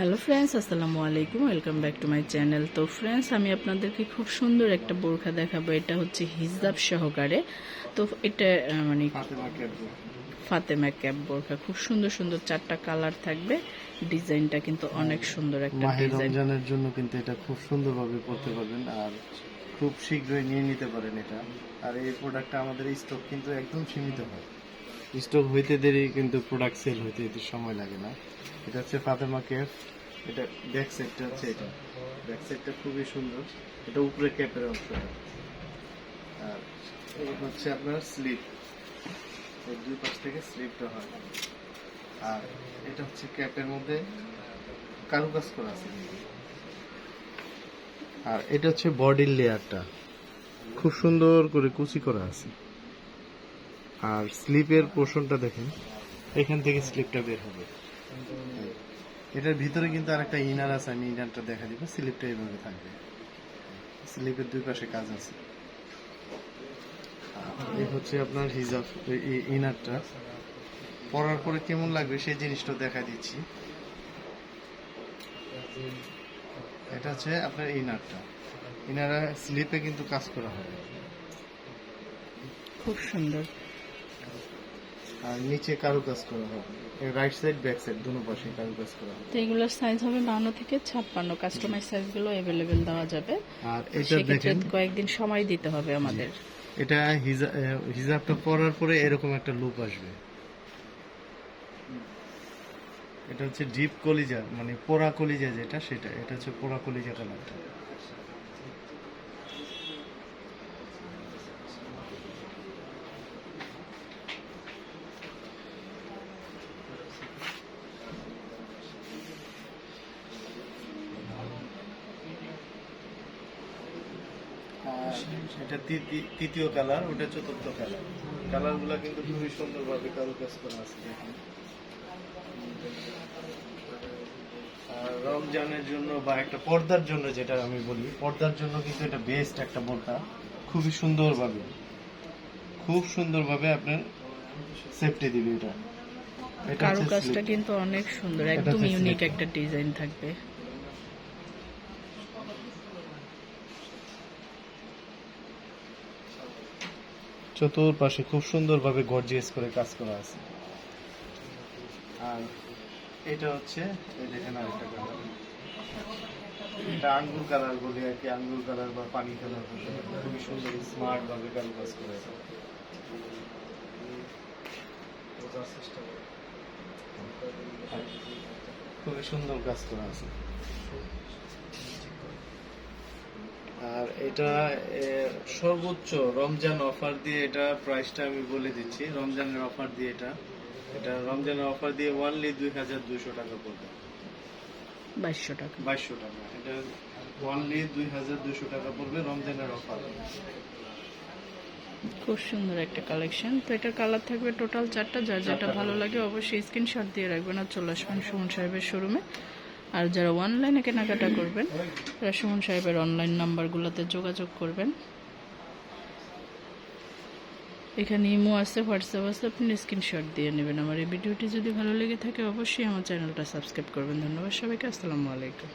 Hello friends আসসালামু আলাইকুম welcome back to my channel তো ফ্রেন্ডস আমি আপনাদেরকে খুব সুন্দর একটা বোরখা দেখাবো। এটা হচ্ছে হিজাব সহকারে। তো এটা মানে ফাতেমা ক্যাপ বোরখা। খুব সুন্দর সুন্দর চারটা কালার থাকবে। ডিজাইনটা কিন্তু অনেক সুন্দর একটা ডিজাইন। রমজানের জন্য কিন্তু এটা খুব সুন্দরভাবে করতে পারবেন আর খুব শীঘ্রই নিয়ে নিতে পারেন এটা। আর এই প্রোডাক্টটা আমাদের স্টক কিন্তু একদম সীমিত হয়। স্টক হইতে দেরি, কিন্তু প্রোডাক্ট সেল হইতে এতে সময় লাগে না। এটা হচ্ছে ফাতেমা ক্যাপ এটা ব্যাক সাইডটা হচ্ছে এটা। ব্যাক সাইডটা খুবই সুন্দর। এটা উপরে ক্যাপের অংশটা আর হচ্ছে আপনার স্লিপ দুই পাশ থেকে স্লিপটা হয়। আর এটা হচ্ছে ক্যাপের মধ্যে কারুকাজ করা আছে। আর এটা হচ্ছে বডির লেয়ারটা খুব সুন্দর করে কুচি করা আছে। আর স্লিপের পোর্শনটা দেখেন। এখান থেকে স্লিপটা বের হবে। এটার ভিতরে কিন্তু আর একটা ইনার আছে, আমি ইনারটা দেখা দিব। স্লিপটা এইভাবে থাকবে। স্লিপের দুই পাশে কাজ আছে। এই হচ্ছে আপনার হিজাব ইনারটা পরার পরে কেমন লাগবে সেই জিনিসটা দেখা দিচ্ছি। এটা হচ্ছে আপনার ইনারটা ইনারা স্লিপে কিন্তু কাজ করা হবে খুব সুন্দর। আর নিচে কারু কাজ করা হবে। রাইট সাইড ব্যাক সাইড দুটো পাশে কারু কাজ করা হবে। তো এগুলোর সাইজ হবে বান্ন থেকে ছাপ্পান্ন। কাস্টমাইজ সাইজগুলো অ্যাভেলেবেল দেওয়া যাবে। আর এটা দেখেন। কয়েকদিন সময় দিতে হবে আমাদের। এটা হিজাবটা পরার পরে এরকম একটা লুক আসবে। এটা হচ্ছে ডিপ কলিজা মানে পোড়া কলিজা যেটা সেটা এটা হচ্ছে পোড়া কলিজা কালারটা এটা তৃতীয়- কালার ওটা চতুর্থ কালার। কালারগুলো কিন্তু খুবই সুন্দরভাবে কারুকাজ করা আছে দেখুন। রমজানের জন্য বা একটা পর্দার জন্য যেটা আমি বলি পর্দার জন্য কিন্তু এটা বেস্ট একটা বোরকা খুবই সুন্দরভাবে খুব সুন্দরভাবে আপনার সেফটি দিবে এটা। এটা কাজটা কিন্তু অনেক সুন্দর একদম ইউনিক একটা ডিজাইন থাকবে। চতুর্পাশে খুব সুন্দরভাবে গর্জিয়াস করে কাজ করা আছে। আর এটা হচ্ছে, এই দেখেন আরেকটা কালার এটা আঙ্গুর কালার বলি আর কি, আঙ্গুর কালার বা পানি কালার পারেন। খুবই সুন্দর স্মার্ট ভাবে কারু কাজ করে খুবই সুন্দর কাজ করা আছে। আর এটা সর্বোচ্চ রমজান অফার দিয়ে এটা প্রাইসটা আমি বলে দিচ্ছি রমজানের অফার দিয়ে এটা। এটা রমজানের অফার দিয়ে ওয়ানলি দুই হাজার দুইশো টাকা পড়বে। বাইশশো টাকা। বাইশশো টাকা। এটা ওয়ানলি দুই হাজার দুইশো টাকা পড়বে রমজানের অফার। খুব সুন্দর একটা কালেকশন। তো এটার কালার থাকবে টোটাল চারটা। যার যেটা ভালো লাগে অবশ্যই স্ক্রিনশট দিয়ে রাখবেন। আর চলে আসবেন সুমন সাহেবের শোরুমে। আর যারা অনলাইনে কেনাকাটা করবেন তারা সুমন সাহেবের অনলাইন নাম্বারগুলোতে যোগাযোগ করবেন। এখানে ইমো আছে, হোয়াটসঅ্যাপ আছে, আপনি স্ক্রিনশট দিয়ে নেবেন। আমার এই ভিডিওটি যদি ভালো লেগে থাকে, অবশ্যই আমার চ্যানেলটা সাবস্ক্রাইব করবেন। ধন্যবাদ সবাইকে, আসসালামু আলাইকুম।